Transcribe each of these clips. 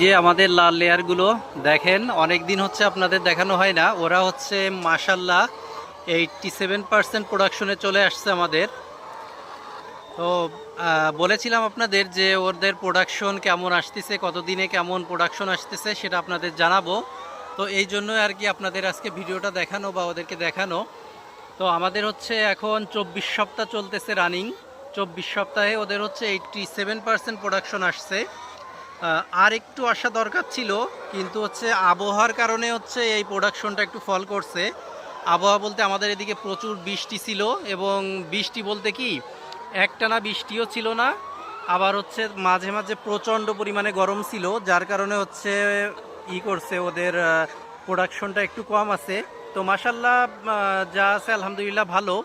যে আমাদের লাল লেয়ারগুলো দেখেন অনেক দিন হচ্ছে আপনাদের দেখানো হয় না। ওরা হচ্ছে মাসাল্লাহ এইটটি সেভেন পার্সেন্ট প্রোডাকশনে চলে আসছে আমাদের। তো বলেছিলাম আপনাদের যে ওদের প্রোডাকশন কেমন আসতেছে, কতদিনে কেমন প্রোডাকশন আসতেছে সেটা আপনাদের জানাব। তো, এই জন্য আর কি আপনাদের আজকে ভিডিওটা দেখানো বা ওদেরকে দেখানো। তো, আমাদের হচ্ছে এখন চব্বিশ সপ্তাহ চলতেছে রানিং চব্বিশ সপ্তাহে ওদের হচ্ছে এইটটি সেভেন পার্সেন্ট প্রোডাকশন আসছে। আর একটু আসা দরকার ছিল, কিন্তু হচ্ছে আবহাওয়ার কারণে হচ্ছে এই প্রোডাকশনটা একটু ফল করছে। আবহাওয়া বলতে আমাদের এদিকে প্রচুর বৃষ্টি ছিল এবং বৃষ্টি বলতে কি, একটানা বৃষ্টিও ছিল না, আবার হচ্ছে মাঝে মাঝে প্রচণ্ড পরিমাণে গরম ছিল, যার কারণে হচ্ছে ই করছে ওদের প্রোডাকশনটা একটু কম আছে। তো মাসাল্লাহ যা আছে আলহামদুলিল্লাহ ভালো।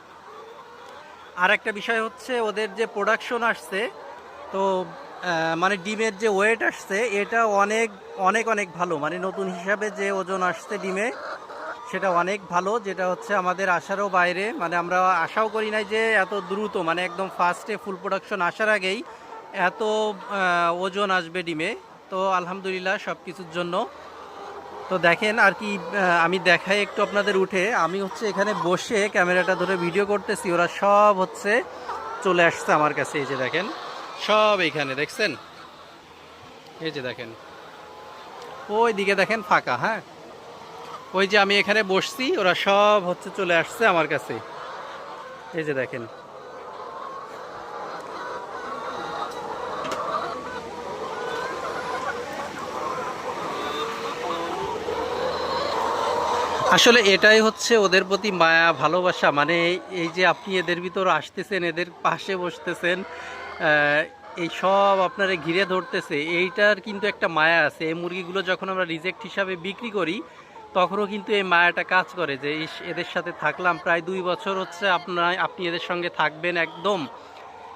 আর একটা বিষয় হচ্ছে ওদের যে প্রোডাকশন আসছে, তো মানে ডিমের যে ওয়েট আসছে, এটা অনেক অনেক অনেক ভালো। মানে নতুন হিসাবে যে ওজন আসছে ডিমে, সেটা অনেক ভালো, যেটা হচ্ছে আমাদের আশারও বাইরে। মানে আমরা আশাও করি নাই যে এত দ্রুত মানে একদম ফার্স্টে ফুল প্রোডাকশন আসার আগেই এত ওজন আসবে ডিমে। তো আলহামদুলিল্লাহ সব কিছুর জন্য। তো দেখেন আর কি আমি দেখাই একটু আপনাদের উঠে। আমি হচ্ছে এখানে বসে ক্যামেরাটা ধরে ভিডিও করতেছি, ওরা সব হচ্ছে চলে আসছে আমার কাছে, এই যে দেখেন। সব এইখানে, দেখছেন? এই যে দেখেন। ওই দিকে দেখেন, ফাঁকা হ্যাঁ? ওই যে আমি এখানে বসছি, ওরা সব হচ্ছে চলে আসছে আমার কাছে। এই যে দেখেন। আসলে এটাই হচ্ছে ওদের প্রতি মায়া, ভালোবাসা। মানে এই যে আপনি এদের ভিতর আসতেছেন, এদের পাশে বসতেছেন এই সব আপনারা ঘিরে ধরতেছে। এইটার কিন্তু একটা মায়া আছে। এই মুরগিগুলো যখন আমরা রিজেক্ট হিসাবে বিক্রি করি, তখনও কিন্তু এই মায়াটা কাজ করে যে এদের সাথে থাকলাম। প্রায় দুই বছর হচ্ছে আপনার, আপনি এদের সঙ্গে থাকবেন একদম।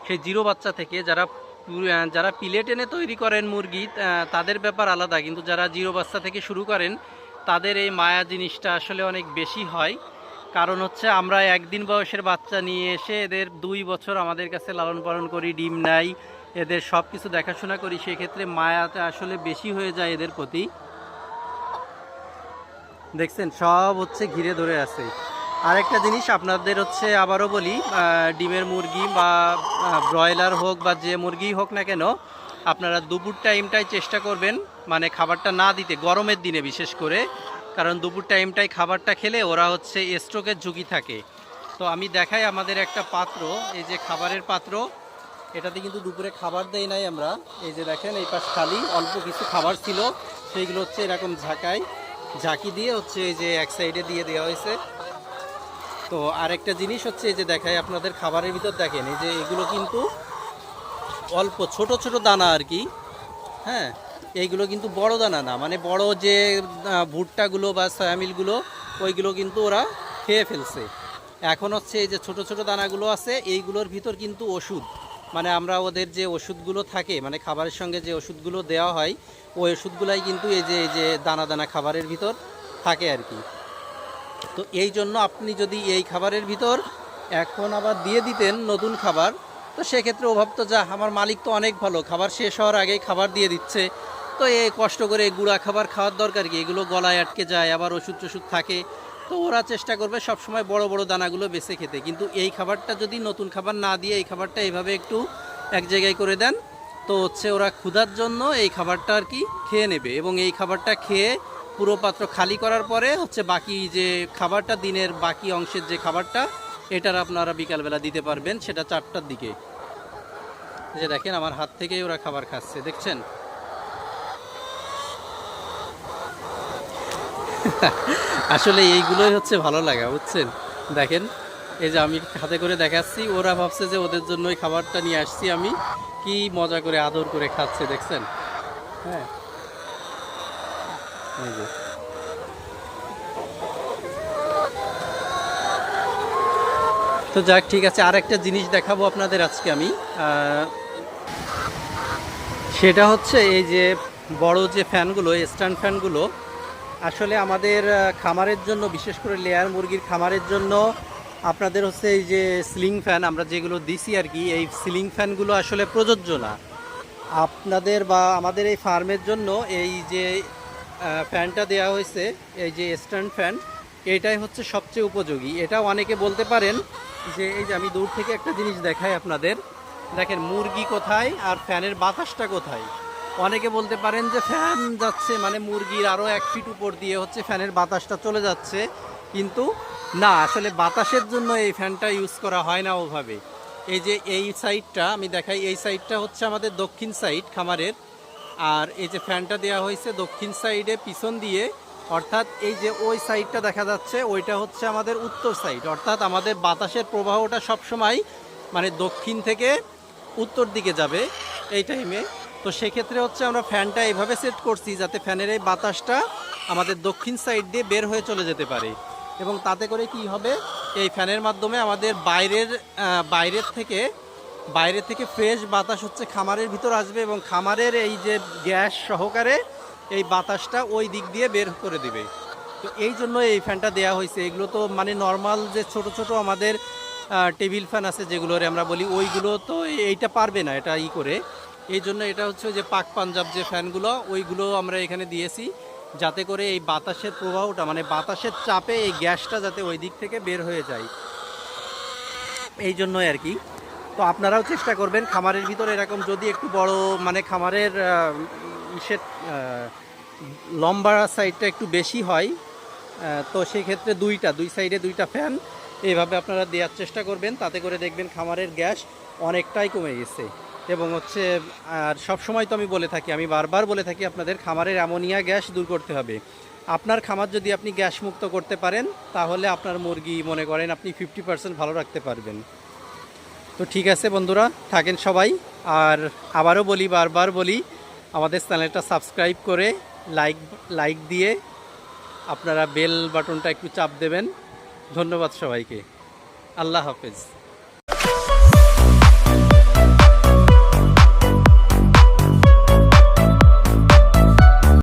সেই জিরো বাচ্চা থেকে যারা যারা পিলে টেনে তৈরি করেন মুরগি তাদের ব্যাপার আলাদা। কিন্তু যারা জিরো বাচ্চা থেকে শুরু করেন, তাদের এই মায়া জিনিসটা আসলে অনেক বেশি হয়। কারণ হচ্ছে আমরা একদিন বয়সের বাচ্চা নিয়ে এসে এদের দুই বছর আমাদের কাছে লালন পালন করি, ডিম নাই। এদের সব কিছু দেখাশোনা করি, সেক্ষেত্রে মায়াটা আসলে বেশি হয়ে যায় এদের প্রতি। দেখছেন, সব হচ্ছে ঘিরে ধরে আছে। আরেকটা জিনিস আপনাদের হচ্ছে আবারও বলি ডিমের মুরগি বা ব্রয়লার হোক বা যে মুরগি হোক না কেন, আপনারা দুপুর টাইমটাই চেষ্টা করবেন মানে খাবারটা না দিতে, গরমের দিনে বিশেষ করে, কারণ দুপুর টাইমটাই খাবারটা খেলে ওরা হচ্ছে স্ট্রোকের ঝুঁকি থাকে। তো আমি দেখাই আমাদের একটা পাত্র, এই যে খাবারের পাত্র এটাতে কিন্তু দুপুরে খাবার দেই নাই আমরা। এই যে দেখেন, এই পাশ খালি অল্প কিছু খাবার ছিল। সেইগুলো হচ্ছে এরকম ঝাঁকায়। ঝাঁকি দিয়ে হচ্ছে এই যে এক সাইডে দিয়ে দেওয়া হয়েছে। তো আরেকটা জিনিস হচ্ছে এই যে দেখায় আপনাদের খাবারের ভিতর দেখেন, এই যে এগুলো কিন্তু অল্প, ছোট ছোট দানা আর কি। হ্যাঁ এইগুলো কিন্তু বড় দানা না। মানে বড় যে ভুট্টাগুলো বা সয়ামিলগুলো ওইগুলো কিন্তু ওরা খেয়ে ফেলছে। এখন হচ্ছে এই যে ছোট ছোট দানাগুলো আছে, এইগুলোর ভিতর কিন্তু ওষুধ। মানে আমরা ওদের যে ওষুধগুলো থাকে মানে খাবারের সঙ্গে যে ওষুধগুলো দেওয়া হয়, ওই ওষুধগুলাই কিন্তু এই যে এই যে দানা দানা খাবারের ভিতর থাকে আর কি। তো এই জন্য আপনি যদি এই খাবারের ভিতর এখন আবার দিয়ে দিতেন নতুন খাবার, তো সেক্ষেত্রে ও ভাবতো যা, আমার মালিক তো অনেক ভালো, খাবার শেষ হওয়ার আগেই খাবার দিয়ে দিচ্ছে। তো এই কষ্ট করে গুঁড়া খাবার খাওয়ার দরকার কি? এগুলো গলায় আটকে যায়, আবার ওষুধ টষুধ থাকে। তো ওরা চেষ্টা করবে সবসময় বড় বড় দানাগুলো বেছে খেতে। কিন্তু এই খাবারটা যদি নতুন খাবার না দিয়ে এই খাবারটা এইভাবে একটু এক জায়গায় করে দেন, তো হচ্ছে ওরা ক্ষুধার জন্য এই খাবারটা আর কি খেয়ে নেবে। এবং এই খাবারটা খেয়ে পুরো পাত্র খালি করার পরে হচ্ছে বাকি যে খাবারটা, দিনের বাকি অংশের যে খাবারটা, এটার আপনারা বিকালবেলা দিতে পারবেন, সেটা চারটার দিকে। যে দেখেন, আমার হাত থেকেই ওরা খাবার খাচ্ছে, দেখছেন? আসলে এইগুলোই হচ্ছে ভালো লাগা, বুঝছেন? দেখেন, এই যে আমি হাতে করে দেখাচ্ছি, ওরা ভাবছে যে ওদের জন্যই খাবারটা নিয়ে আসছি আমি। কি মজা করে আদর করে খাচ্ছে, দেখছেন? হ্যাঁ। এই যে। তো যাক, ঠিক আছে আর একটা জিনিস দেখাবো আপনাদের আজকে আমি। সেটা হচ্ছে এই যে বড় যে ফ্যানগুলো, স্ট্যান্ড ফ্যানগুলো আসলে আমাদের খামারের জন্য, বিশেষ করে লেয়ার মুরগির খামারের জন্য, আপনাদের হচ্ছে এই যে সিলিং ফ্যান আমরা যেগুলো দিছি আর কি, এই সিলিং ফ্যানগুলো আসলে প্রযোজ্য না। আপনাদের বা আমাদের এই ফার্মের জন্য এই যে ফ্যানটা দেওয়া হয়েছে, এই যে স্ট্যান্ড ফ্যান এটাই হচ্ছে সবচেয়ে উপযোগী। এটা অনেকে বলতে পারেন যে, এই যে আমি দূর থেকে একটা জিনিস দেখাই আপনাদের। দেখেন, মুরগি কোথায় আর ফ্যানের বাতাসটা কোথায়? অনেকে বলতে পারেন যে ফ্যান যাচ্ছে মানে মুরগির আরও এক ফিট উপর দিয়ে হচ্ছে ফ্যানের বাতাসটা চলে যাচ্ছে। কিন্তু না, আসলে বাতাসের জন্য এই ফ্যানটা ইউজ করা হয় না ওভাবে। এই যে এই সাইডটা আমি দেখাই, এই সাইডটা হচ্ছে আমাদের দক্ষিণ সাইড খামারের। আর এই যে ফ্যানটা দেওয়া হয়েছে দক্ষিণ সাইডে পিছন দিয়ে, অর্থাৎ এই যে ওই সাইডটা দেখা যাচ্ছে, ওইটা হচ্ছে আমাদের উত্তর সাইড অর্থাৎ আমাদের বাতাসের প্রবাহটা সবসময় মানে দক্ষিণ থেকে উত্তর দিকে যাবে এই টাইমে তো সেক্ষেত্রে হচ্ছে আমরা ফ্যানটা এইভাবে সেট করছি যাতে ফ্যানের এই বাতাসটা আমাদের দক্ষিণ সাইড দিয়ে বের হয়ে চলে যেতে পারে। এবং তাতে করে কি হবে, এই ফ্যানের মাধ্যমে আমাদের বাইরের বাইরের থেকে, বাইরে থেকে ফ্রেশ বাতাস হচ্ছে খামারের ভিতর আসবে এবং খামারের এই যে গ্যাস সহকারে এই বাতাসটা ওই দিক দিয়ে বের করে দিবে। তো এই জন্য এই ফ্যানটা দেওয়া হয়েছে। এগুলো তো মানে নর্মাল যে ছোট ছোট আমাদের টেবিল ফ্যান আছে যেগুলোর আমরা বলি, ওইগুলো তো এইটা পারবে না, এটা ই করে। এই জন্য এটা হচ্ছে যে পাক পাঞ্জাব যে ফ্যানগুলো ওইগুলো আমরা এখানে দিয়েছি, যাতে করে এই বাতাসের প্রবাহটা মানে বাতাসের চাপে এই গ্যাসটা যাতে ওই দিক থেকে বের হয়ে যায়। এই জন্যই আর কি। তো আপনারাও চেষ্টা করবেন খামারের ভিতরে এরকম যদি একটু বড় মানে খামারের ইসের লম্বা সাইডটা একটু বেশি হয় তো সেক্ষেত্রে দুইটা, দুই সাইডে দুইটা ফ্যান এইভাবে আপনারা দেওয়ার চেষ্টা করবেন, তাতে করে দেখবেন খামারের গ্যাস অনেকটাই কমে গেছে। এবং হচ্ছে, আর সব সময় তো আমি বলে থাকি, আমি বারবার বলে থাকি আপনাদের, খামারের অ্যামোনিয়া গ্যাস দূর করতে হবে। আপনার খামার যদি আপনি গ্যাস মুক্ত করতে পারেন, তাহলে আপনার মুরগি, মনে করেন আপনি ফিফটি পার্সেন্ট ভালো রাখতে পারবেন। তো ঠিক আছে বন্ধুরা, থাকেন সবাই। আর আবারও বলি, বারবার বলি, আমাদের চ্যানেলটা সাবস্ক্রাইব করে লাইক লাইক দিয়ে আপনারা বেল বাটনটা একটু চাপ দেবেন। ধন্যবাদ সবাইকে। আল্লাহ হাফেজ।